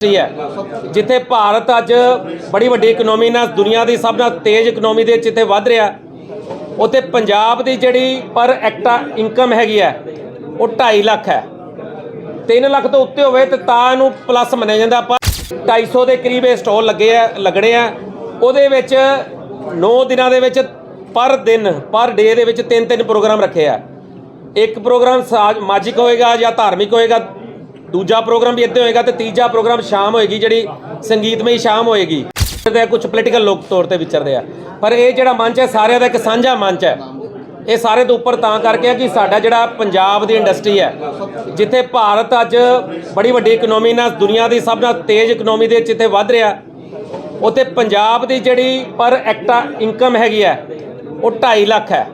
ਹੈ, ਜਿੱਥੇ ਭਾਰਤ ਅੱਜ ਬੜੀ ਵੱਡੀ ਇਕਨੋਮੀ ਨਾਲ ਦੁਨੀਆ ਦੀ ਸਭ ਨਾਲ ਤੇਜ਼ ਇਕਨੋਮੀ ਦੇ ਜਿੱਥੇ ਵੱਧ ਰਿਹਾ ਉੱਥੇ ਪੰਜਾਬ ਦੀ ਜਿਹੜੀ ਪਰ ਐਕਟਾ ਇਨਕਮ ਹੈਗੀ ਹੈ, ਉਹ 2.5 ਲੱਖ ਹੈ। 3 ਲੱਖ ਤੋਂ ਉੱਤੇ ਹੋਵੇ ਤੇ ਤਾਂ ਇਹਨੂੰ ਪਲੱਸ ਮੰਨਿਆ ਜਾਂਦਾ। ਪਰ 250 ਦੇ ਕਰੀਬ ਇਹ ਸਟਾਲ ਲੱਗੇ ਆ, ਲੱਗਣੇ ਆ। ਉਹਦੇ ਵਿੱਚ 9 ਦਿਨਾਂ ਦੇ ਵਿੱਚ ਪਰ ਦਿਨ, ਪਰ ਡੇ ਦੇ ਵਿੱਚ ਤਿੰਨ ਤਿੰਨ ਪ੍ਰੋਗਰਾਮ ਰੱਖੇ ਆ। ਇੱਕ ਪ੍ਰੋਗਰਾਮ ਸਮਾਜਿਕ ਹੋਏਗਾ ਜਾਂ ਧਾਰਮਿਕ ਹੋਏਗਾ ਦੂਜਾ ਪ੍ਰੋਗਰਾਮ ਵੀ ਇੱਦਾਂ ਹੋਏਗਾ ਤੇ ਤੀਜਾ ਪ੍ਰੋਗਰਾਮ ਸ਼ਾਮ ਹੋਏਗੀ, ਜਿਹੜੀ ਸੰਗੀਤਮਈ ਸ਼ਾਮ ਹੋਏਗੀ। ਤੇ ਕੁਝ ਪੋਲੀਟੀਕਲ ਲੋਕ ਤੌਰ ਤੇ ਵਿਚਰਦੇ ਆ। ਪਰ ਇਹ ਜਿਹੜਾ ਮੰਚ ਹੈ, ਸਾਰਿਆਂ ਦਾ ਇੱਕ ਸਾਂਝਾ ਮੰਚ ਹੈ। ਇਹ ਸਾਰੇ ਤੋਂ ਉੱਪਰ ਤਾਂ ਕਰਕੇ ਆ ਕਿ ਸਾਡਾ ਜਿਹੜਾ ਪੰਜਾਬ ਦੀ ਇੰਡਸਟਰੀ ਹੈ, ਜਿੱਥੇ ਭਾਰਤ ਅੱਜ ਬੜੀ ਵੱਡੀ ਇਕਨੋਮੀ ਨਾਲ ਦੁਨੀਆ ਦੀ ਸਭ ਨਾਲ ਤੇਜ਼ ਇਕਨੋਮੀ ਦੇ ਜਿੱਥੇ ਵੱਧ ਰਿਹਾ, ਉੱਥੇ ਪੰਜਾਬ ਦੀ ਜਿਹੜੀ ਪਰ ਐਕਟਾ ਇਨਕਮ ਹੈਗੀ ਹੈ, ਉਹ 2.5 ਲੱਖ ਹੈ।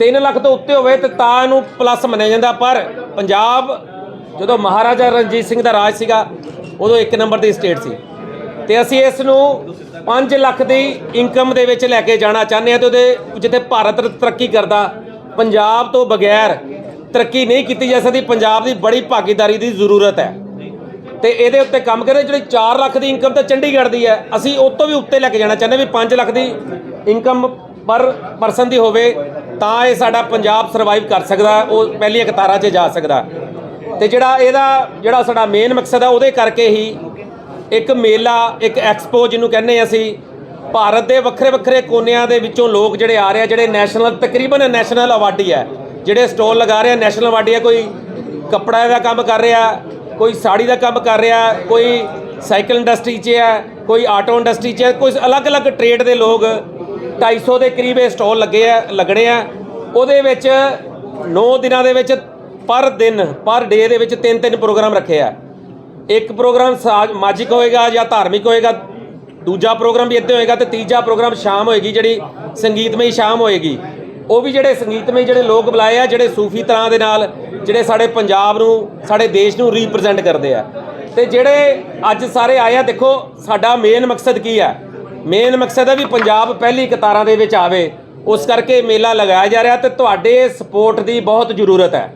3 ਲੱਖ ਤੋਂ ਉੱਤੇ ਹੋਵੇ ਤੇ ਤਾਂ ਇਹਨੂੰ ਪਲੱਸ ਮੰਨਿਆ ਜਾਂਦਾ, ਪਰ ਪੰਜਾਬ ਜਦੋਂ ਮਹਾਰਾਜਾ ਰਣਜੀਤ ਸਿੰਘ ਦਾ ਰਾਜ ਸੀਗਾ, ਉਦੋਂ ਇੱਕ ਨੰਬਰ ਦੀ ਸਟੇਟ ਸੀ। ਤੇ ਅਸੀਂ ਇਸ ਨੂੰ 5 ਲੱਖ ਦੀ ਇਨਕਮ ਦੇ ਵਿੱਚ ਲੈ ਕੇ ਜਾਣਾ ਚਾਹੁੰਦੇ ਹਾਂ ਤੇ ਉਹਦੇ ਜਿੱਥੇ ਭਾਰਤ ਤਰੱਕੀ ਕਰਦਾ, ਪੰਜਾਬ ਤੋਂ ਬਗੈਰ ਤਰੱਕੀ ਨਹੀਂ ਕੀਤੀ ਜਾ ਸਕਦੀ, ਪੰਜਾਬ ਦੀ ਬੜੀ ਭਾਗੀਦਾਰੀ ਦੀ ਜ਼ਰੂਰਤ ਹੈ। ਤੇ ਇਹਦੇ ਉੱਤੇ ਕੰਮ ਕਰੇ, ਜਿਹੜੀ 4 ਲੱਖ ਦੀ ਇਨਕਮ ਤਾਂ ਚੰਡੀਗੜ੍ਹ ਦੀ ਹੈ, ਅਸੀਂ ਉਹ ਤੋਂ ਵੀ ਉੱਤੇ ਲੈ ਕੇ ਜਾਣਾ ਚਾਹੁੰਦੇ ਵੀ 5 ਲੱਖ ਦੀ ਇਨਕਮ ਪਰ ਪਰਸਨ ਦੀ ਹੋਵੇ, ਤਾਂ ਇਹ ਸਾਡਾ ਪੰਜਾਬ ਸਰਵਾਈਵ ਕਰ ਸਕਦਾ, ਉਹ ਪਹਿਲੀਆਂ ਕਤਾਰਾਂ 'ਚ ਜਾ ਸਕਦਾ। ਤੇ ਜਿਹੜਾ ਇਹਦਾ, ਜਿਹੜਾ ਸਾਡਾ ਮੇਨ ਮਕਸਦ ਹੈ ਉਹਦੇ ਕਰਕੇ ਹੀ ਇੱਕ ਮੇਲਾ, ਇੱਕ ਐਕਸਪੋ ਜਿਹਨੂੰ ਕਹਿੰਦੇ ਅਸੀਂ, ਭਾਰਤ ਦੇ ਵੱਖਰੇ ਵੱਖਰੇ ਕੋਨਿਆਂ ਦੇ ਵਿੱਚੋਂ ਲੋਕ ਜਿਹੜੇ ਆ ਰਹੇ ਆ, ਜਿਹੜੇ ਨੈਸ਼ਨਲ ਤਕਰੀਬਨ ਨੈਸ਼ਨਲ ਅਵਾਰਡੀ ਹੈ ਜਿਹੜੇ ਸਟਾਲ ਲਗਾ ਰਹੇ ਆ ਨੈਸ਼ਨਲ ਅਵਾਰਡੀ ਹੈ ਕੋਈ ਕੱਪੜਾ ਦਾ ਕੰਮ ਕਰ ਰਿਹਾ, ਕੋਈ ਸਾੜੀ ਦਾ ਕੰਮ ਕਰ ਰਿਹਾ, ਕੋਈ ਸਾਈਕਲ ਇੰਡਸਟਰੀ 'ਚ ਹੈ ਕੋਈ ਆਟੋ ਇੰਡਸਟਰੀ 'ਚ ਹੈ ਕੋਈ ਅਲੱਗ-ਅਲੱਗ ਟ੍ਰੇਡ ਦੇ ਲੋਕ 250 ਦੇ ਕਰੀਬ ਇਹ ਸਟਾਲ ਲੱਗੇ ਆ, ਲੱਗਣੇ ਆ। ਉਹਦੇ ਵਿੱਚ 9 ਦਿਨਾਂ ਦੇ ਵਿੱਚ ਪਰ ਦਿਨ, ਪਰ ਡੇ ਦੇ ਵਿੱਚ ਤਿੰਨ ਤਿੰਨ ਪ੍ਰੋਗਰਾਮ ਰੱਖੇ ਆ। ਇੱਕ ਪ੍ਰੋਗਰਾਮ ਸਮਾਜਿਕ ਹੋਏਗਾ ਜਾਂ ਧਾਰਮਿਕ ਹੋਏਗਾ, ਦੂਜਾ ਪ੍ਰੋਗਰਾਮ ਵੀ ਇੱਦਾਂ ਹੋਏਗਾ ਤੇ ਤੀਜਾ ਪ੍ਰੋਗਰਾਮ ਸ਼ਾਮ ਹੋਏਗੀ, ਜਿਹੜੀ ਸੰਗੀਤਮਈ ਸ਼ਾਮ ਹੋਏਗੀ। ਉਹ ਵੀ ਜਿਹੜੇ ਸੰਗੀਤਮਈ ਜਿਹੜੇ ਲੋਕ ਬੁਲਾਏ ਆ, ਜਿਹੜੇ ਸੂਫੀ ਤਰ੍ਹਾਂ ਦੇ ਨਾਲ ਜਿਹੜੇ ਸਾਡੇ ਪੰਜਾਬ ਨੂੰ, ਸਾਡੇ ਦੇਸ਼ ਨੂੰ ਰਿਪਰੈਜ਼ੈਂਟ ਕਰਦੇ ਆ। ਤੇ ਜਿਹੜੇ ਅੱਜ ਸਾਰੇ ਆਏ ਆ, ਦੇਖੋ, ਸਾਡਾ ਮੇਨ ਮਕਸਦ ਕੀ ਆ? ਮੇਨ ਮਕਸਦ ਹੈ ਵੀ ਪੰਜਾਬ ਪਹਿਲੀ ਕਤਾਰਾਂ ਦੇ ਵਿੱਚ ਆਵੇ। ਉਸ ਕਰਕੇ ਮੇਲਾ ਲਗਾਇਆ ਜਾ ਰਿਹਾ ਤੇ ਤੁਹਾਡੇ ਸਪੋਰਟ ਦੀ ਬਹੁਤ ਜ਼ਰੂਰਤ ਹੈ।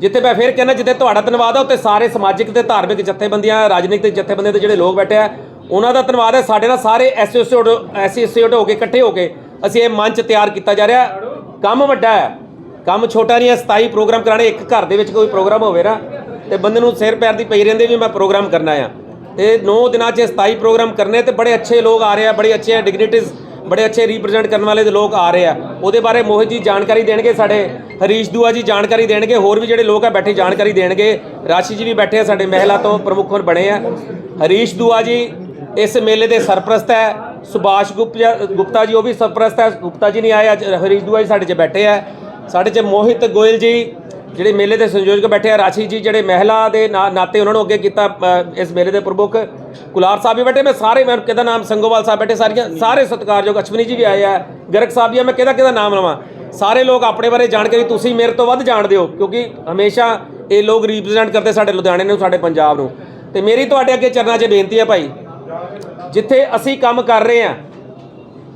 ਜਿੱਥੇ ਮੈਂ ਫਿਰ ਕਹਿੰਦਾ ਜਿੱਥੇ ਤੁਹਾਡਾ ਧੰਨਵਾਦ ਆ ਉੱਤੇ ਸਾਰੇ ਸਮਾਜਿਕ ਤੇ ਧਾਰਮਿਕ ਜਥੇਬੰਦੀਆਂ, ਰਾਜਨੀਤਿਕ ਜਥੇਬੰਦੀਆਂ ਦੇ ਜਿਹੜੇ ਲੋਕ ਬੈਠੇ ਆ, ਉਹਨਾਂ ਦਾ ਧੰਨਵਾਦ ਹੈ। ਸਾਡੇ ਨਾਲ ਸਾਰੇ ਐਸੋਸੀਏਟ ਐਸੋਸੀਏਟ ਹੋ ਕੇ, ਇਕੱਠੇ ਹੋ ਕੇ ਅਸੀਂ ਇਹ ਮੰਚ ਤਿਆਰ ਕੀਤਾ ਜਾ ਰਿਹਾ। ਕੰਮ ਵੱਡਾ ਹੈ। ਕੰਮ ਛੋਟਾ ਨਹੀਂ ਹੈ 27 ਪ੍ਰੋਗਰਾਮ ਕਰਾਣੇ, ਇੱਕ ਘਰ ਦੇ ਵਿੱਚ ਕੋਈ ਪ੍ਰੋਗਰਾਮ ਹੋਵੇ ਨਾ, ਤੇ ਬੰਦੇ ਨੂੰ ਸਿਰ ਪੈਰ ਦੀ ਪਈ ਰਹਿੰਦੇ ਵੀ ਮੈਂ ਪ੍ਰੋਗਰਾਮ ਕਰਨਾ ਆ। ਤੇ 9 ਦਿਨਾਂ 'ਚ 27 ਪ੍ਰੋਗਰਾਮ ਕਰਨੇ, ਤੇ ਬੜੇ ਅੱਛੇ ਲੋਕ ਆ ਰਹੇ ਆ, ਬੜੇ ਅੱਛੇ ਡਿਗਨਿਟੀਜ਼ ਬੜੇ ਅੱਛੇ ਰਿਪਰੈਜ਼ੈਂਟ ਕਰਨ ਵਾਲੇ ਦੇ ਲੋਕ ਆ ਰਹੇ ਆ। ਉਹਦੇ ਬਾਰੇ ਮੋਹਿਤ ਜੀ ਜਾਣਕਾਰੀ ਦੇਣਗੇ ਸਾਡੇ, ਹਰੀਸ਼ ਦੂਆ ਜੀ ਜਾਣਕਾਰੀ ਦੇਣਗੇ, ਹੋਰ ਵੀ ਜਿਹੜੇ ਲੋਕ ਆ ਬੈਠੇ ਜਾਣਕਾਰੀ ਦੇਣਗੇ। ਰਾਸ਼ੀ ਜੀ ਵੀ ਬੈਠੇ ਆ, ਸਾਡੇ ਮਹਿਲਾ ਤੋਂ ਪ੍ਰਮੁੱਖ ਹੁਣ ਬਣੇ ਆ। ਹਰੀਸ਼ ਦੂਆ ਜੀ ਇਸ ਮੇਲੇ ਦੇ ਸਰਪ੍ਰਸਤ ਹੈ। ਸੁਭਾਸ਼ ਗੁਪਤਾ ਗੁਪਤਾ ਜੀ ਉਹ ਵੀ ਸਰਪ੍ਰਸਤ ਹੈ। ਗੁਪਤਾ ਜੀ ਨਹੀਂ ਆਏ, ਅੱਜ ਹਰੀਸ਼ ਦੂਆ ਜੀ ਸਾਡੇ 'ਚ ਬੈਠੇ ਆ। ਸਾਡੇ 'ਚ ਮੋਹਿਤ ਗੋਇਲ ਜੀ ਜਿਹੜੇ ਮੇਲੇ ਦੇ ਸੰਯੋਜਕ ਬੈਠੇ ਆ ਰਾਸ਼ੀ ਜੀ ਜਿਹੜੇ ਮਹਿਲਾ ਦੇ ਨਾ- ਨਾਤੇ ਉਹਨਾਂ ਨੂੰ ਅੱਗੇ ਕੀਤਾ ਅ, ਇਸ ਮੇਲੇ ਦੇ ਪ੍ਰਮੁੱਖ ਕੁਲਾਰ ਸਾਹਿਬ ਵੀ ਬੈਠੇ ਮੈਂ ਸਾਰੇ ਮੈਂ ਕਿਹਦਾ ਨਾਮ ਸੰਗੋਵਾਲ ਸਾਹਿਬ ਬੈਠੇ ਸਾਰੀਆਂ ਸਾਰੇ ਸਤਿਕਾਰਯੋਗ ਅਸ਼ਵਨੀ ਜੀ ਵੀ ਆਏ ਆ ਗਰਗ ਸਾਹਿਬ ਜੀ ਆ, ਮੈਂ ਕਿਹਦਾ ਕਿਹਦਾ ਨਾਮ ਲਵਾਂ? ਸਾਰੇ ਲੋਕ ਆਪਣੇ ਬਾਰੇ ਜਾਣਕਾਰੀ ਤੁਸੀਂ ਮੇਰੇ ਤੋਂ ਵੱਧ ਜਾਣਦੇ ਹੋ ਕਿਉਂਕਿ ਹਮੇਸ਼ਾ ਇਹ ਲੋਕ ਰਿਪਰੈਜ਼ੈਂਟ ਕਰਦੇ ਸਾਡੇ ਲੁਧਿਆਣੇ ਨੂੰ ਸਾਡੇ ਪੰਜਾਬ ਨੂੰ। ਤੇ ਮੇਰੀ ਤੁਹਾਡੇ ਅੱਗੇ ਚਰਨਾਂ 'ਚ ਬੇਨਤੀ ਹੈ ਭਾਈ ਜਿੱਥੇ ਅਸੀਂ ਕੰਮ ਕਰ ਰਹੇ ਆ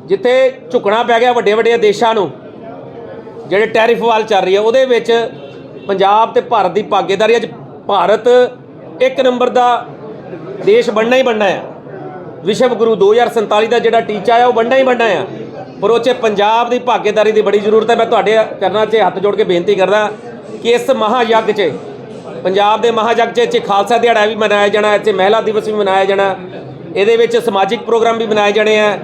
ਜਿੱਥੇ ਝੁਕਣਾ ਪੈ ਗਿਆ ਵੱਡੇ ਵੱਡੇ ਦੇਸ਼ਾਂ ਨੂੰ ਜਿਹੜੇ ਟੈਰਿਫ ਵਾਲ ਚੱਲ ਰਹੀ ਹੈ ਉਹਦੇ ਵਿੱਚ ਪੰਜਾਬ ਤੇ ਭਾਰਤ ਦੀ ਭਾਗੀਦਾਰੀ ਅੱਜ ਭਾਰਤ ਇੱਕ ਨੰਬਰ ਦਾ ਦੇਸ਼ ਬਣਨਾ ਹੀ ਬਣਨਾ ਹੈ। ਵਿਸ਼ਵ ਗੁਰੂ 2047 ਦਾ ਜਿਹੜਾ ਟੀਚਾ ਹੈ ਉਹ ਬਣਨਾ ਹੀ ਬਣਨਾ ਹੈ। ਪਰ ਉਹ 'ਚ ਪੰਜਾਬ ਦੀ ਭਾਗੀਦਾਰੀ ਦੀ ਬੜੀ ਜ਼ਰੂਰਤ ਹੈ। ਮੈਂ ਤੁਹਾਡੇ ਚਰਨਾਂ 'ਚ ਹੱਥ ਜੋੜ ਕੇ ਬੇਨਤੀ ਕਰਦਾ ਕਿ ਇਸ ਮਹਾਯੱਗ 'ਚ, ਪੰਜਾਬ ਦੇ ਮਹਾਯੱਗ 'ਚ ਇੱਥੇ ਖਾਲਸਾ ਦਿਹਾੜਾ ਵੀ ਮਨਾਇਆ ਜਾਣਾ, ਇੱਥੇ ਮਹਿਲਾ ਦਿਵਸ ਵੀ ਮਨਾਇਆ ਜਾਣਾ, ਇਹਦੇ ਵਿੱਚ ਸਮਾਜਿਕ ਪ੍ਰੋਗਰਾਮ ਵੀ ਮਨਾਏ ਜਾਣੇ ਆ।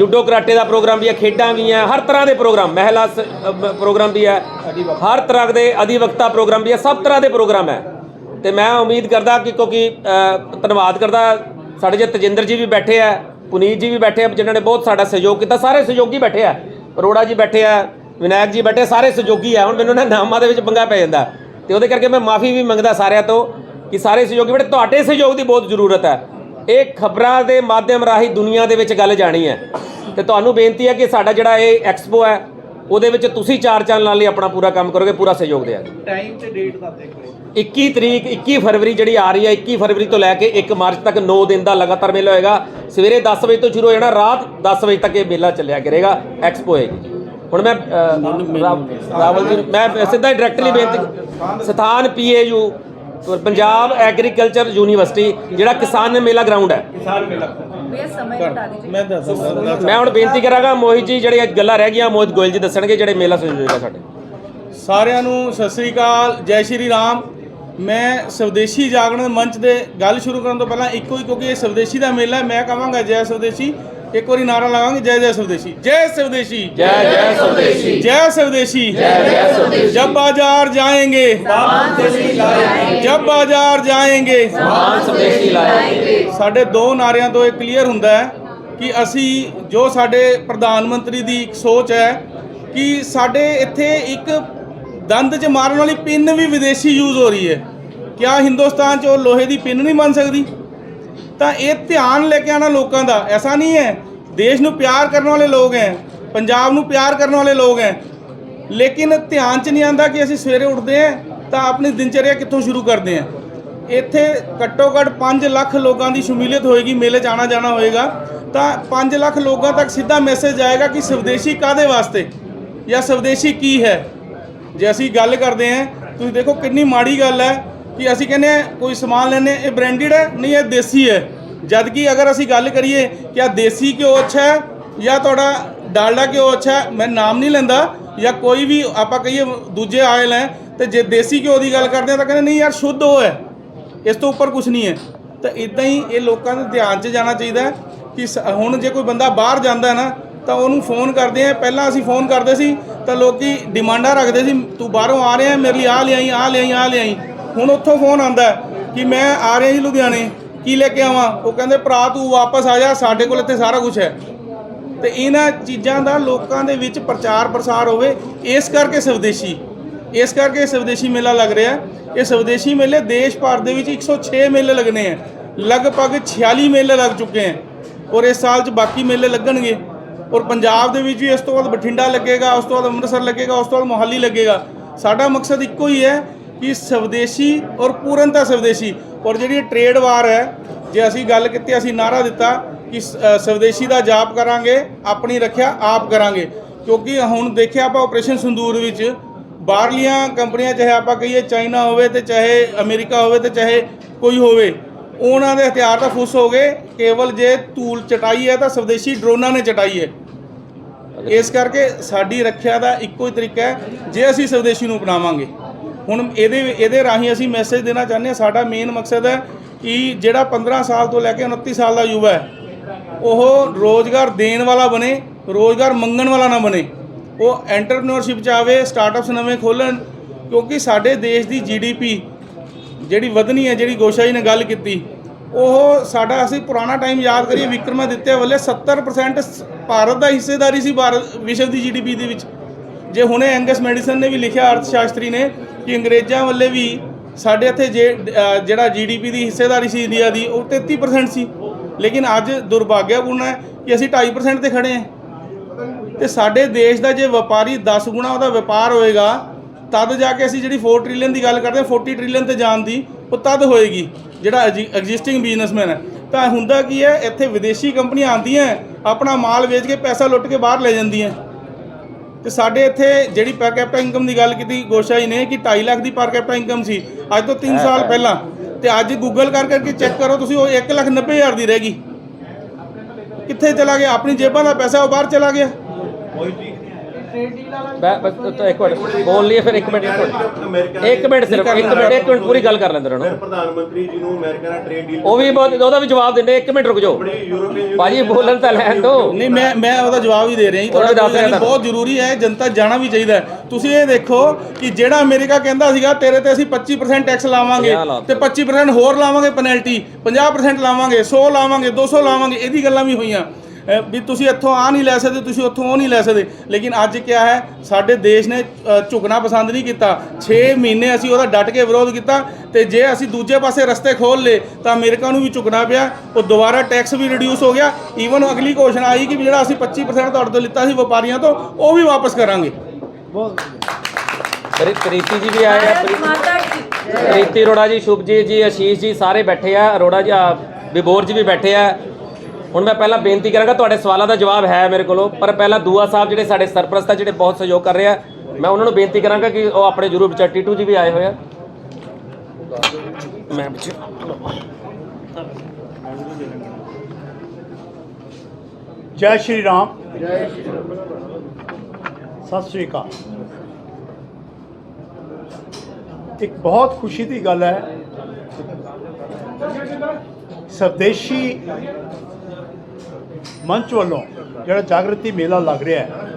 ਜੁੱਡੋ ਕਰਾਟੇ ਦਾ ਪ੍ਰੋਗਰਾਮ ਵੀ ਹੈ, ਖੇਡਾਂ ਵੀ ਹੈ, ਹਰ ਤਰ੍ਹਾਂ ਦੇ ਪ੍ਰੋਗਰਾਮ, ਮਹਿਲਾ ਸ- ਪ੍ਰੋਗਰਾਮ ਵੀ ਹੈ, ਹਰ ਤਰ੍ਹਾਂ ਦੇ ਅਧਿਵਕਤਾ ਪ੍ਰੋਗਰਾਮ ਵੀ ਹੈ, ਸਭ ਤਰ੍ਹਾਂ ਦੇ ਪ੍ਰੋਗਰਾਮ ਹੈ। ਤੇ ਮੈਂ ਉਮੀਦ ਕਰਦਾ ਕਿ ਕਿਉਂਕਿ ਧੰਨਵਾਦ ਕਰਦਾ ਸਾਡੇ ਜੇ ਤਜਿੰਦਰ ਜੀ ਵੀ ਬੈਠੇ ਆ, ਪੁਨੀਤ ਜੀ ਵੀ ਬੈਠੇ ਆ, ਜਿਨ੍ਹਾਂ ਨੇ ਬਹੁਤ ਸਾਡਾ ਸਹਿਯੋਗ ਕੀਤਾ, ਸਾਰੇ ਸਹਿਯੋਗੀ ਬੈਠੇ ਆ, ਅਰੋੜਾ ਜੀ ਬੈਠੇ ਆ, ਵਿਨਾਇਕ ਜੀ ਬੈਠੇ ਸਾਰੇ ਸਹਿਯੋਗੀ ਆ, ਹੁਣ ਮੈਨੂੰ ਨਾ ਨਾਮਾਂ ਦੇ ਵਿੱਚ ਪੰਗਾ ਪੈ ਜਾਂਦਾ। ਤੇ ਉਹਦੇ ਕਰਕੇ ਮੈਂ ਮਾਫੀ ਵੀ ਮੰਗਦਾ ਸਾਰਿਆਂ ਤੋਂ ਕਿ ਸਾਰੇ ਸਹਿਯੋਗੀ ਬੈਠੇ, ਤੁਹਾਡੇ ਸਹਿਯੋਗ ਦੀ ਬਹੁਤ ਜ਼ਰੂਰਤ ਹੈ। ਇਹ ਖਬਰਾਂ ਦੇ ਮਾਧਿਅਮ ਰਾਹੀਂ ਦੁਨੀਆ ਦੇ ਵਿੱਚ ਗੱਲ ਜਾਣੀ ਹੈ। ਤੇ ਤੁਹਾਨੂੰ ਬੇਨਤੀ ਹੈ ਕਿ ਸਾਡਾ ਜਿਹੜਾ ਇਹ ਐਕਸਪੋ ਹੈ ਉਹਦੇ ਵਿੱਚ ਤੁਸੀਂ ਚਾਰ ਚਾਂਦ ਲਾ ਲਈ ਆਪਣਾ ਪੂਰਾ ਕੰਮ ਕਰੋਗੇ ਪੂਰਾ ਸਹਿਯੋਗ ਦਿਆ ਟਾਈਮ ਤੇ ਡੇਟ ਦੇ ਕੋਈ 21 ਤਰੀਕ 21 ਫਰਵਰੀ ਜਿਹੜੀ ਆ ਰਹੀ ਹੈ 21 ਫਰਵਰੀ ਤੋਂ ਲੈ ਕੇ 1 ਮਾਰਚ ਤੱਕ 9 ਦਿਨ ਦਾ ਲਗਾਤਾਰ ਮੇਲਾ ਹੋਏਗਾ। ਸਵੇਰੇ 10 ਵਜੇ ਤੋਂ ਸ਼ੁਰੂ ਹੋ ਜਾਣਾ ਰਾਤ 10 ਵਜੇ ਤੱਕ ਇਹ ਮੇਲਾ ਚੱਲਿਆ ਕਰੇਗਾ ਐਕਸਪੋ ਹੋਏਗੀ ਹੁਣ ਮੈਂ ਰਾਵਲ ਜੀ ਮੈਂ ਸਿੱਧਾ ਡਾਇਰੈਕਟਲੀ ਬੇਨਤੀ ਸਥਾਨ ਪੀਏਯੂ ਪੰਜਾਬ ਐਗਰੀਕਲਚਰ ਯੂਨੀਵਰਸਿਟੀ ਜਿਹੜਾ ਕਿਸਾਨ ਮੇਲਾ ਗਰਾਊਂਡ ਹੈ। ਕਿਸਾਨ ਮੇਲਾ। ਮੈਂ ਹੁਣ ਬੇਨਤੀ ਕਰਾਂਗਾ ਮੋਹਿਤ ਜੀ ਜਿਹੜੇ ਗੱਲਾਂ ਰਹਿ ਗਈਆਂ ਮੋਹਿਤ ਗੋਇਲ ਜੀ ਦੱਸਣਗੇ ਜਿਹੜੇ ਮੇਲਾ ਸੰਯੋਜਕ ਸਾਡੇ। ਸਾਰਿਆਂ ਨੂੰ ਸਤਿ ਸ੍ਰੀ ਅਕਾਲ ਜੈ ਸ਼੍ਰੀ ਰਾਮ। ਮੈਂ ਸਵਦੇਸ਼ੀ ਜਾਗਰਣ ਮੰਚ ਦੇ ਗੱਲ ਸ਼ੁਰੂ ਕਰਨ ਤੋਂ ਪਹਿਲਾਂ ਇੱਕੋ ਹੀ ਕਿਉਂਕਿ ਇਹ ਸਵਦੇਸ਼ੀ ਦਾ ਮੇਲਾ ਮੈਂ ਕਹਾਂਗਾ ਜੈ ਸਵਦੇਸ਼ੀ। ਇੱਕ ਵਾਰੀ ਨਾਰਾ ਲਗਾਵਾਂਗੇ ਜੈ ਜੈ ਸਵਦੇਸ਼ੀ ਜੈ ਸਵਦੇਸ਼ੀ ਜੈ ਜੈ ਸਵਦੇਸ਼ੀ जय स्वदेशी जय जय स्वदेशी जब बाजार जाएंगे जब बाजार जाएंगे ਮਾਨ ਸਵਦੇਸ਼ੀ ਲਾਇਆ ਸਾਡੇ ਦੋ ਨਾਰਿਆਂ ਤੋਂ ਇਹ ਕਲੀਅਰ ਹੁੰਦਾ ਹੈ ਕਿ ਅਸੀਂ ਜੋ ਸਾਡੇ ਪ੍ਰਧਾਨ ਮੰਤਰੀ ਦੀ ਇੱਕ ਸੋਚ ਹੈ ਕਿ ਸਾਡੇ ਇੱਥੇ ਇੱਕ ਦੰਦ 'ਚ ਮਾਰਨ ਵਾਲੀ ਪਿੰਨ ਵੀ ਵਿਦੇਸ਼ੀ ਯੂਜ਼ ਹੋ ਰਹੀ ਹੈ ਕਿਆ ਹਿੰਦੁਸਤਾਨ 'ਚ ਉਹ ਲੋਹੇ ਦੀ ਪਿੰਨ ਨਹੀਂ ਬਣ ਸਕਦੀ ਤਾਂ ਇਹ ਧਿਆਨ ਲੈ ਕੇ ਆਣਾ ਲੋਕਾਂ ਦਾ, ਐਸਾ ਨਹੀਂ ਹੈ। ਦੇਸ਼ ਨੂੰ ਪਿਆਰ ਕਰਨ ਵਾਲੇ ਲੋਕ ਹੈ, ਪੰਜਾਬ ਨੂੰ ਪਿਆਰ ਕਰਨ ਵਾਲੇ ਲੋਕ ਹੈ। ਲੇਕਿਨ ਧਿਆਨ 'ਚ ਨਹੀਂ ਆਂਦਾ ਕਿ ਅਸੀਂ ਸਵੇਰੇ ਉੱਠਦੇ ਹਾਂ ਤਾਂ ਆਪਣੀ ਦਿਨਚਰਿਆ ਕਿੱਥੋਂ ਸ਼ੁਰੂ ਕਰਦੇ ਹਾਂ। ਇੱਥੇ ਘੱਟੋ ਘੱਟ 5 ਲੱਖ ਲੋਕਾਂ ਦੀ ਸ਼ਮੂਲੀਅਤ ਹੋਏਗੀ, ਮੇਲੇ 'ਚ ਆਣਾ ਜਾਣਾ ਹੋਏਗਾ। ਤਾਂ 5 ਲੱਖ ਲੋਕਾਂ ਤੱਕ ਸਿੱਧਾ ਮੈਸੇਜ ਜਾਏਗਾ ਕਿ ਸਵਦੇਸ਼ੀ ਕਾਦੇ ਵਾਸਤੇ ਜਾਂ ਸਵਦੇਸ਼ੀ ਕੀ ਹੈ। ਜੇ ਅਸੀਂ ਗੱਲ ਕਰਦੇ ਹਾਂ, ਤੁਸੀਂ ਦੇਖੋ ਕਿੰਨੀ ਮਾੜੀ ਗੱਲ ਹੈ। ਕਿ ਅਸੀਂ ਕਹਿੰਦੇ ਹਾਂ ਕੋਈ ਸਮਾਨ ਲੈਣੇ ਇਹ ਬ੍ਰਾਂਡਡ ਹੈ, ਨਹੀਂ, ਇਹ ਦੇਸੀ ਹੈ। ਜਦ ਕਿ ਅਗਰ ਅਸੀਂ ਗੱਲ ਕਰੀਏ ਕਿ ਆ ਦੇਸੀ ਘਿਓ ਅੱਛਾ ਹੈ ਜਾਂ ਤੁਹਾਡਾ ਡਾਲਡਾ ਘਿਓ ਅੱਛਾ ਹੈ, ਮੈਂ ਨਾਮ ਨਹੀਂ ਲੈਂਦਾ ਜਾਂ ਕੋਈ ਵੀ ਆਪਾਂ ਕਹੀਏ ਦੂਜੇ ਆਇਲ ਹੈ, ਤੇ ਜੇ ਦੇਸੀ ਘਿਓ ਦੀ ਗੱਲ ਕਰਦੇ ਹਾਂ ਤਾਂ ਕਹਿੰਦੇ, ਨਹੀਂ ਯਾਰ, ਸ਼ੁੱਧ ਉਹ ਹੈ। ਇਸ ਤੋਂ ਉੱਪਰ ਕੁਝ ਨਹੀਂ ਹੈ। ਤਾਂ ਇਦਾਂ ਹੀ ਇਹ ਲੋਕਾਂ ਦੇ ਧਿਆਨ 'ਚ ਜਾਣਾ ਚਾਹੀਦਾ ਹੈ ਕਿ ਸ- ਹੁਣ ਜੇ ਕੋਈ ਬੰਦਾ ਬਾਹਰ ਜਾਂਦਾ ਹੈ ਨਾ, ਤਾਂ ਉਹਨੂੰ ਫੋਨ ਕਰਦੇ ਆ ਪਹਿਲਾਂ ਅਸੀਂ ਫੋਨ ਕਰਦੇ ਸੀ ਤਾਂ ਲੋਕੀ ਡਿਮਾਂਡਾਂ ਰੱਖਦੇ ਸੀ, ਤੂੰ ਬਾਹਰੋਂ ਆ ਰਿਹਾ ਮੇਰੇ ਲਈ ਆ ਲਿਆਈ ਆ ਲਿਆਈ ਆ ਲਿਆਈ। ਹੁਣ ਉੱਥੋਂ ਫੋਨ ਆਂਦਾ ਕਿ ਮੈਂ ਆ ਰਿਹਾ ਜੀ ਲੁਧਿਆਣੇ, ਕੀ ਲੈ ਕੇ ਆਵਾਂ? ਉਹ ਕਹਿੰਦੇ, ਭਰਾ, ਤੂੰ ਵਾਪਸ ਆ ਜਾ, ਸਾਡੇ ਕੋਲ ਇੱਥੇ ਸਾਰਾ ਕੁਝ ਹੈ। ਤੇ ਇਹਨਾਂ ਚੀਜ਼ਾਂ ਦਾ ਲੋਕਾਂ ਦੇ ਵਿੱਚ ਪ੍ਰਚਾਰ ਪ੍ਰਸਾਰ ਹੋਵੇ, ਇਸ ਕਰਕੇ ਸਵਦੇਸ਼ੀ, ਇਸ ਕਰਕੇ ਸਵਦੇਸ਼ੀ ਮੇਲਾ ਲੱਗ ਰਿਹਾ ਇਹ ਸਵਦੇਸ਼ੀ ਮੇਲੇ ਦੇਸ਼ ਭਰ ਦੇ ਵਿੱਚ 106 ਮੇਲੇ ਲੱਗਣੇ ਹੈ। ਲਗਭਗ 46 ਮੇਲੇ ਲੱਗ ਚੁੱਕੇ ਹੈ। ਔਰ ਇਸ ਸਾਲ 'ਚ ਬਾਕੀ ਮੇਲੇ ਲੱਗਣਗੇ। ਔਰ ਪੰਜਾਬ ਦੇ ਵਿੱਚ ਵੀ ਇਸ ਤੋਂ ਬਾਅਦ ਬਠਿੰਡਾ ਲੱਗੇਗਾ, ਉਸ ਤੋਂ ਬਾਅਦ ਅੰਮ੍ਰਿਤਸਰ ਲੱਗੇਗਾ, ਉਸ ਤੋਂ ਬਾਅਦ ਮੋਹਾਲੀ ਲੱਗੇਗਾ। ਸਾਡਾ ਮਕਸਦ ਇੱਕੋ ਹੀ ਹੈ ਕਿ ਸਵਦੇਸ਼ੀ ਔਰ ਪੂਰਨਤਾ ਸਵਦੇਸ਼ੀ। ਔਰ ਜਿਹੜੀ ਟ੍ਰੇਡ ਵਾਰ ਹੈ, ਜੇ ਅਸੀਂ ਗੱਲ ਕੀਤੀ, ਅਸੀਂ ਨਾਰਾ ਦਿੱਤਾ ਕਿ ਸਵਦੇਸ਼ੀ ਦਾ ਜਾਪ ਕਰਾਂਗੇ, ਆਪਣੀ ਰੱਖਿਆ ਆਪ ਕਰਾਂਗੇ। ਕਿਉਂਕਿ ਹੁਣ ਦੇਖਿਆ ਆਪਾਂ ਆਪਰੇਸ਼ਨ ਸੰਦੂਰ ਵਿੱਚ, ਬਾਹਰਲੀਆਂ ਕੰਪਨੀਆਂ, ਚਾਹੇ ਆਪਾਂ ਕਹੀਏ ਚਾਈਨਾ ਹੋਵੇ ਤੇ ਚਾਹੇ ਅਮਰੀਕਾ ਹੋਵੇ ਤੇ ਚਾਹੇ ਕੋਈ ਹੋਵੇ, ਉਹਨਾਂ ਦੇ ਹਥਿਆਰ ਤਾਂ ਫੁੱਸ ਹੋ ਗਏ। ਕੇਵਲ ਜੇ ਧੂਲ ਚਟਾਈ ਹੈ ਤਾਂ ਸਵਦੇਸ਼ੀ ਡਰੋਨਾਂ ਨੇ ਚਟਾਈ ਹੈ। ਇਸ ਕਰਕੇ ਸਾਡੀ ਰੱਖਿਆ ਦਾ ਇੱਕੋ ਹੀ ਤਰੀਕਾ ਹੈ, ਜੇ ਅਸੀਂ ਸਵਦੇਸ਼ੀ ਨੂੰ ਅਪਣਾਵਾਂਗੇ। ਹੁਣ ਇਹਦੇ ਇਹਦੇ ਰਾਹੀਂ ਅਸੀਂ ਮੈਸੇਜ ਦੇਣਾ ਚਾਹੁੰਦੇ ਹਾਂ, ਸਾਡਾ ਮੇਨ ਮਕਸਦ ਹੈ ਕਿ ਜਿਹੜਾ 15 ਸਾਲ ਤੋਂ ਲੈ ਕੇ 29 ਸਾਲ ਦਾ ਯੁਵਾ ਹੈ, ਉਹ ਰੋਜ਼ਗਾਰ ਦੇਣ ਵਾਲਾ ਬਣੇ, ਰੋਜ਼ਗਾਰ ਮੰਗਣ ਵਾਲਾ ਨਾ ਬਣੇ। ਉਹ ਐਂਟਰਪ੍ਰੀਨਰਸ਼ਿਪ ਚ ਆਵੇ ਸਟਾਰਟਅਪਸ ਨਵੇਂ ਖੋਲਣ ਕਿਉਂਕਿ ਸਾਡੇ ਦੇਸ਼ ਦੀ ਜੀਡੀਪੀ ਜਿਹੜੀ ਵਧਣੀ ਹੈ, ਜਿਹੜੀ ਗੋਸ਼ਾ ਜੀ ਨੇ ਗੱਲ ਕੀਤੀ, ਉਹ ਸਾਡਾ ਅਸੀਂ ਪੁਰਾਣਾ ਟਾਈਮ ਯਾਦ ਕਰੀਏ ਵਿਕਰਮਾਦਿੱਤਿਆ ਵੱਲੇ 70% ਭਾਰਤ ਦਾ ਹਿੱਸੇਦਾਰੀ ਸੀ, ਭਾਰਤ ਵਿਸ਼ਵ ਦੀ ਜੀਡੀਪੀ ਦੇ ਵਿੱਚ। ਜੇ ਹੁਣੇ ਐਂਗਸ ਮੈਡੀਸਨ ਨੇ ਵੀ ਲਿਖਿਆ, ਅਰਥ ਸ਼ਾਸਤਰੀ ਨੇ ਕਿ ਅੰਗਰੇਜ਼ਾਂ ਵੱਲੇ ਵੀ ਸਾਡੇ ਇੱਥੇ ਜੇ ਅ, ਜਿਹੜਾ ਜੀਡੀਪੀ ਦੀ ਹਿੱਸੇਦਾਰੀ ਸੀ ਇੰਡੀਆ ਦੀ ਉਹ 33% ਸੀ। ਲੇਕਿਨ ਅੱਜ ਦੁਰਭਾਗਿਆਪੂਰਨ ਹੈ ਕਿ ਅਸੀਂ 2.5% ਤੇ ਖੜੇ ਹਾਂ। ਤੇ ਸਾਡੇ ਦੇਸ਼ ਦਾ ਜੇ ਵਪਾਰੀ 10 ਗੁਣਾ ਉਹਦਾ ਵਪਾਰ ਹੋਏਗਾ ਤਦ ਜਾ ਕੇ ਅਸੀਂ ਜਿਹੜੀ 4 ਟ੍ਰਿਲੀਅਨ ਦੀ ਗੱਲ ਕਰਦੇ ਹਾਂ 40 ਟ੍ਰਿਲੀਅਨ ਤੇ ਜਾਣ ਦੀ ਉਹ ਤਦ ਹੋਏਗੀ ਜਿਹੜਾ ਐਗਜ਼ਿਸਟਿੰਗ ਬਿਜ਼ਨਸਮੈਨ ਹੈ। ਤਾਂ ਹੁੰਦਾ ਕੀ ਹੈ ਇੱਥੇ ਵਿਦੇਸ਼ੀ ਕੰਪਨੀਆਂ ਆਉਂਦੀਆਂ ਆਪਣਾ ਮਾਲ ਵੇਚ ਕੇ ਪੈਸਾ ਲੁੱਟ ਕੇ ਬਾਹਰ ਲੈ ਜਾਂਦੀਆਂ। ਤੇ ਸਾਡੇ ਇੱਥੇ ਜਿਹੜੀ ਪਰ ਕੈਪੀਟਾ ਇਨਕਮ ਦੀ ਗੱਲ ਕੀਤੀ ਗੋਸ਼ਾ ਜੀ ਨੇ ਕਿ 2.5 ਲੱਖ ਦੀ ਪਰ ਕੈਪੀਟਾ ਇਨਕਮ ਸੀ। ਅੱਜ ਤੋਂ 3 ਸਾਲ ਪਹਿਲਾਂ। ਤੇ ਅੱਜ ਗੂਗਲ ਕਰ ਕਰਕੇ ਚੈੱਕ ਕਰੋ ਤੁਸੀਂ ਉਹ 1 ਲੱਖ 90 ਹਜ਼ਾਰ ਦੀ ਰਹਿ ਗਈ। ਕਿੱਥੇ ਚਲਾ ਗਿਆ? ਆਪਣੀ ਜੇਬਾਂ ਦਾ ਪੈਸਾ ਉਹ ਬਾਹਰ ਚਲਾ ਗਿਆ। ਬੈ- ਬਸ ਤਾਂ ਇੱਕ ਮਿੰਟ। ਬੋਲ ਲਈਏ ਫਿਰ ਇੱਕ ਮਿੰਟ ਇੱਕ ਮਿੰਟ। ਇੱਕ ਮਿੰਟ ਸਿਰਫ ਇੱਕ ਮਿੰਟ ਇੱਕ ਮਿੰਟ ਪੂਰੀ ਗੱਲ ਕਰ ਲੈਂਦੇ ਫਿਰ ਰਹਿਣਾ ਪ੍ਰਧਾਨ ਮੰਤਰੀ ਜੀ ਨੂੰ ਅਮਰੀਕਾ ਨਾਲ ਟ੍ਰੇਡ ਡੀਲ ਉਹ ਵੀ ਬਹੁਤ ਉਹਦਾ ਵੀ ਜਵਾਬ ਦਿੰਦੇ ਇੱਕ ਮਿੰਟ ਰੁਕ ਜਾਓ। ਬੜੀ ਯੂਰੋਪੀਅਨ ਯੂਨੀਅਨ ਭਾਜੀ ਬੋਲਣ ਤਾਂ ਲੈਣ ਦਿਓ ਨਹੀਂ ਮੈਂ ਮੈਂ ਉਹਦਾ ਜਵਾਬ ਹੀ ਦੇ ਰਿਹਾ ਜੀ। ਉਹਦਾ ਵੀ ਦੱਸ ਕੋਈ ਗੱਲ ਨਹੀਂ, ਰਿਹਾ ਬਹੁਤ ਜ਼ਰੂਰੀ ਹੈ ਜਨਤਾ ਜਾਣਾ ਵੀ ਚਾਹੀਦਾ ਹੈ। ਤੁਸੀਂ ਇਹ ਦੇਖੋ ਕਿ ਜਿਹੜਾ ਅਮਰੀਕਾ ਕਹਿੰਦਾ ਸੀਗਾ ਤੇਰੇ ਤੇ ਅਸੀਂ 25% ਟੈਕਸ ਲਾਵਾਂਗੇ ਤੇ 25% ਹੋਰ ਲਾਵਾਂਗੇ ਪੈਨਲਟੀ 50% ਲਾਵਾਂਗੇ 100 ਲਾਵਾਂਗੇ 200 ਲਾਵਾਂਗੇ ਇਹਦੀ ਗੱਲਾਂ ਵੀ ਹੋਈਆਂ। ਵੀ ਤੁਸੀਂ ਇੱਥੋਂ ਆ ਨਹੀਂ ਲੈ ਸਕਦੇ ਤੁਸੀਂ ਉੱਥੋਂ ਉਹ ਨਹੀਂ ਲੈ ਸਕਦੇ। ਲੇਕਿਨ ਅੱਜ ਕਿਹਾ ਹੈ ਸਾਡੇ ਦੇਸ਼ ਨੇ ਝੁਕਣਾ ਪਸੰਦ ਨਹੀਂ ਕੀਤਾ। 6 ਮਹੀਨੇ ਅਸੀਂ ਉਹਦਾ ਡਟ ਕੇ ਵਿਰੋਧ ਕੀਤਾ ਤੇ ਜੇ ਅਸੀਂ ਦੂਜੇ ਪਾਸੇ ਰਸਤੇ ਖੋਲ ਲੇ ਤਾਂ ਅਮਰੀਕਾ ਨੂੰ ਵੀ ਝੁਕਣਾ ਪਿਆ। ਉਹ ਦੁਬਾਰਾ ਟੈਕਸ ਵੀ ਰਿਡਿਊਸ ਹੋ ਗਿਆ। ਈਵਨ ਅਗਲੀ ਘੋਸ਼ਣਾ ਆਈ ਕਿ ਜਿਹੜਾ ਅਸੀਂ 25% ਤੁਹਾਡੇ ਤੋਂ ਲਿੱਤਾ ਸੀ ਵਪਾਰੀਆਂ ਤੋਂ ਉਹ ਵੀ ਵਾਪਸ ਕਰਾਂਗੇ। ਬਹੁਤ ਪ੍ਰੀਤੀ ਜੀ ਵੀ ਆਏ ਆ। ਪ੍ਰੀਤੀ ਰੋੜਾ ਜੀ ਸ਼ੁਭਜੀਤ ਜੀ ਅਸ਼ੀਸ਼ ਜੀ ਸਾਰੇ ਬੈਠੇ ਆ। ਰੋੜਾ ਜੀ ਵਿਬੋਰ ਜੀ ਵੀ ਬੈਠੇ ਆ। ਹੁਣ ਮੈਂ ਪਹਿਲਾਂ ਬੇਨਤੀ ਕਰਾਂਗਾ ਤੁਹਾਡੇ ਸਵਾਲਾਂ ਦਾ ਜਵਾਬ ਹੈ ਮੇਰੇ ਕੋਲੋਂ ਪਰ ਪਹਿਲਾਂ ਦੂਆ ਸਾਹਿਬ ਜਿਹੜੇ ਸਾਡੇ ਸਰਪ੍ਰਸਤ ਆ ਜਿਹੜੇ ਬਹੁਤ ਸਹਿਯੋਗ ਕਰ ਰਹੇ ਆ ਮੈਂ ਉਹਨਾਂ ਨੂੰ ਬੇਨਤੀ ਕਰਾਂਗਾ ਕਿ ਉਹ ਆਪਣੇ ਜ਼ਰੂਰ ਵਿਚਾਰ ਟੀਟੂ ਜੀ ਵੀ ਆਏ ਹੋਏ ਆ। ਮੈਂ ਜੈ ਸ਼੍ਰੀ ਰਾਮ। ਸਤਿ ਸ਼੍ਰੀ ਅਕਾਲ। ਇੱਕ ਬਹੁਤ ਖੁਸ਼ੀ ਦੀ ਗੱਲ ਹੈ ਸਵਦੇਸ਼ੀ ਮੰਚ ਵੱਲੋਂ ਜਿਹੜਾ ਜਾਗਰਤੀ ਮੇਲਾ ਲੱਗ ਰਿਹਾ ਹੈ,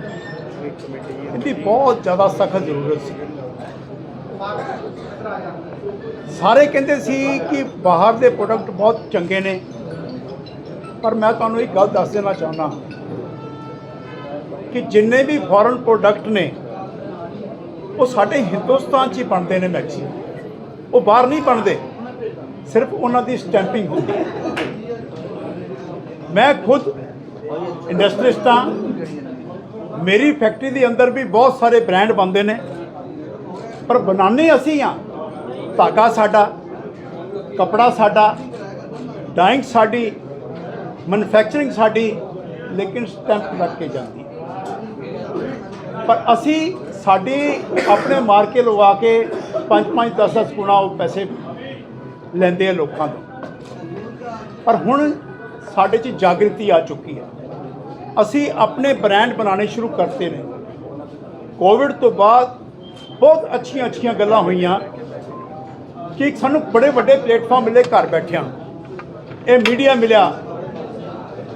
ਇਹਦੀ ਬਹੁਤ ਜ਼ਿਆਦਾ ਸਖਤ ਜ਼ਰੂਰਤ ਸੀ। ਸਾਰੇ ਕਹਿੰਦੇ ਸੀ ਕਿ ਬਾਹਰ ਦੇ ਪ੍ਰੋਡਕਟ ਬਹੁਤ ਚੰਗੇ ਨੇ, ਪਰ ਮੈਂ ਤੁਹਾਨੂੰ ਇੱਕ ਗੱਲ ਦੱਸ ਦੇਣਾ ਚਾਹੁੰਦਾ ਕਿ ਜਿੰਨੇ ਵੀ ਫੋਰਨ ਪ੍ਰੋਡਕਟ ਨੇ, ਉਹ ਸਾਡੇ ਹਿੰਦੁਸਤਾਨ 'ਚ ਹੀ ਬਣਦੇ ਨੇ ਮੈਕਸਿਮਮ ਉਹ ਬਾਹਰ ਨਹੀਂ ਬਣਦੇ, ਸਿਰਫ ਉਹਨਾਂ ਦੀ ਸਟੈਂਪਿੰਗ ਹੁੰਦੀ ਹੈ। ਮੈਂ ਖੁਦ ਇੰਡਸਟਰੀਸਟਾਂ ਮੇਰੀ ਫੈਕਟਰੀ ਦੇ ਅੰਦਰ ਵੀ ਬਹੁਤ ਸਾਰੇ ਬ੍ਰਾਂਡ ਬਣਦੇ ਨੇ, ਪਰ ਬਣਾਉਂਦੇ ਅਸੀਂ ਆ ਧਾਗਾ ਸਾਡਾ, ਕਪੜਾ ਸਾਡਾ ਡਾਈਂਗ ਸਾਡੀ ਮੈਨੂਫੈਕਚਰਿੰਗ ਸਾਡੀ, ਲੇਕਿਨ ਸਟੈਂਪ ਲੱਗ ਕੇ ਜਾਂਦੀ। ਪਰ ਅਸੀਂ ਸਾਡੇ ਆਪਣੇ ਮਾਰਕੇ ਲਵਾ ਕੇ 5-5 10-10 ਗੁਣਾ ਉਹ ਪੈਸੇ ਲੈਂਦੇ ਆ ਲੋਕਾਂ ਤੋਂ। ਪਰ ਹੁਣ ਸਾਡੇ 'ਚ ਜਾਗਰਤੀ ਆ ਚੁੱਕੀ ਹੈ। ਅਸੀਂ ਆਪਣੇ ਬ੍ਰਾਂਡ ਬਣਾਉਣੇ ਸ਼ੁਰੂ ਕਰਤੇ ਨੇ। ਕੋਵਿਡ ਤੋਂ ਬਾਅਦ ਬਹੁਤ ਅੱਛੀਆਂ ਅੱਛੀਆਂ ਗੱਲਾਂ ਹੋਈਆਂ ਕਿ ਸਾਨੂੰ ਬੜੇ ਵੱਡੇ ਪਲੇਟਫਾਰਮ ਮਿਲੇ ਘਰ ਬੈਠਿਆਂ। ਇਹ ਮੀਡੀਆ ਮਿਲਿਆ।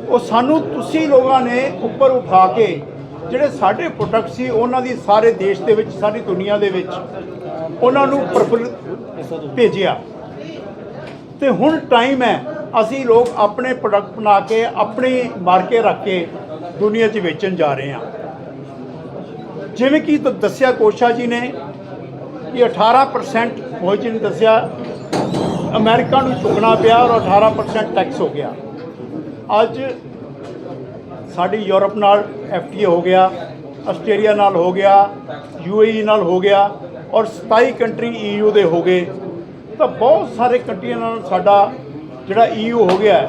ਉਹ ਸਾਨੂੰ ਤੁਸੀਂ ਲੋਕਾਂ ਨੇ ਉੱਪਰ ਉਠਾ ਕੇ ਜਿਹੜੇ ਸਾਡੇ ਪ੍ਰੋਡਕਟ ਸੀ, ਉਹਨਾਂ ਦੀ ਸਾਰੇ ਦੇਸ਼ ਦੇ ਵਿੱਚ, ਸਾਰੀ ਦੁਨੀਆ ਦੇ ਵਿੱਚ ਉਹਨਾਂ ਨੂੰ ਪ੍ਰਫੁੱਲ ਭੇਜਿਆ। ਤੇ ਹੁਣ ਟਾਈਮ ਹੈ, ਅਸੀਂ ਲੋਕ ਆਪਣੇ ਪ੍ਰੋਡਕਟ ਬਣਾ ਕੇ, ਆਪਣੀ ਮਾਰਕੇ ਰੱਖ ਕੇ ਦੁਨੀਆ 'ਚ ਵੇਚਣ ਜਾ ਰਹੇ ਹਾਂ। ਜਿਵੇਂ ਕਿ ਦੱਸਿਆ ਕੋਸ਼ਾ ਜੀ ਨੇ ਕਿ 18% ਮੋਹਿਤ ਜੀ ਨੇ ਦੱਸਿਆ, ਅਮਰੀਕਾ ਨੂੰ ਚੁੱਕਣਾ ਪਿਆ ਔਰ 18% ਟੈਕਸ ਹੋ ਗਿਆ। ਅੱਜ ਸਾਡੀ ਯੂਰਪ ਨਾਲ ਐਫਟੀਏ ਹੋ ਗਿਆ, ਆਸਟ੍ਰੇਲੀਆ ਨਾਲ ਹੋ ਗਿਆ ਯੂਏਈ ਨਾਲ ਹੋ ਗਿਆ ਔਰ 27 ਕੰਟਰੀ ਈਯੂ ਦੇ ਹੋ ਗਏ। ਤਾਂ ਬਹੁਤ ਸਾਰੇ ਕੰਟਰੀਆਂ ਨਾਲ ਸਾਡਾ ਜਿਹੜਾ ਈਯੂ ਹੋ ਗਿਆ